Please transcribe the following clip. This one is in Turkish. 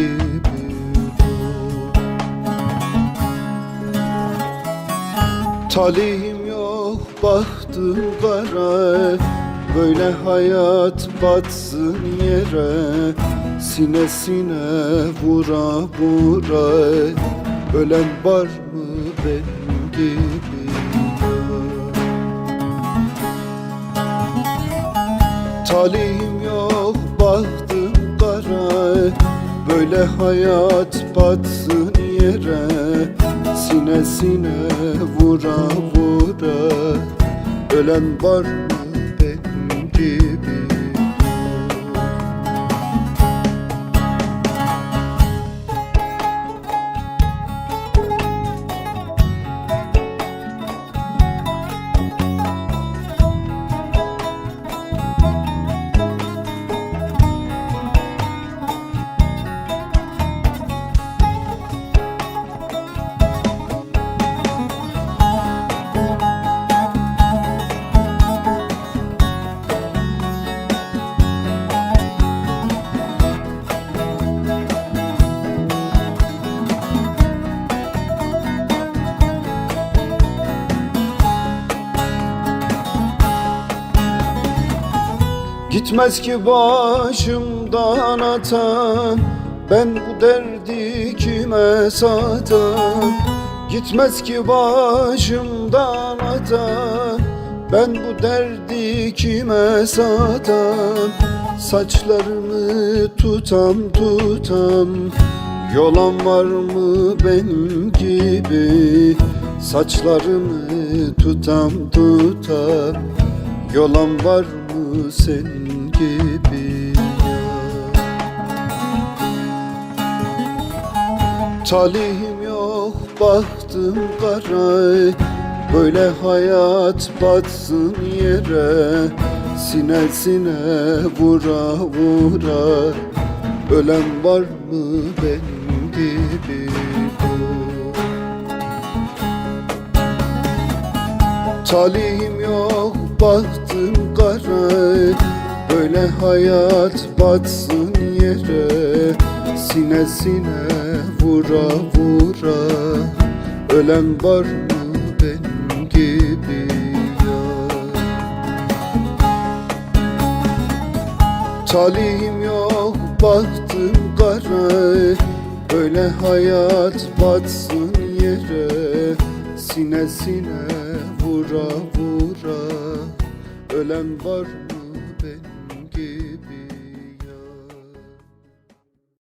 gibi Talihim yok bahtım kara. Böyle hayat batsın yere. Sinesine vura vura. Ölen var mı benim gibi? Talihim Böyle hayat batsın yere Sinesine vura vura. Ölen var mı benim gibi Gitmez ki başımdan atan Ben bu derdi kime satan? Gitmez ki başımdan atan Ben bu derdi kime satan? Saçlarını tutam tutam Yolan var mı benim gibi? Saçlarını tutam tutam Yolan var mı senin gibi Talihim yok bahtım kara Böyle hayat batsın yere. Sinesine vura vura Ölen var mı benim gibi Talihim yok bahtım kara Böyle hayat batsın yere. Sinesine vura vura Ölen var mı benim gibi ya? Talihim yok bahtım kara Böyle hayat batsın yere Sinesine vura vura. Ölen var mı benim?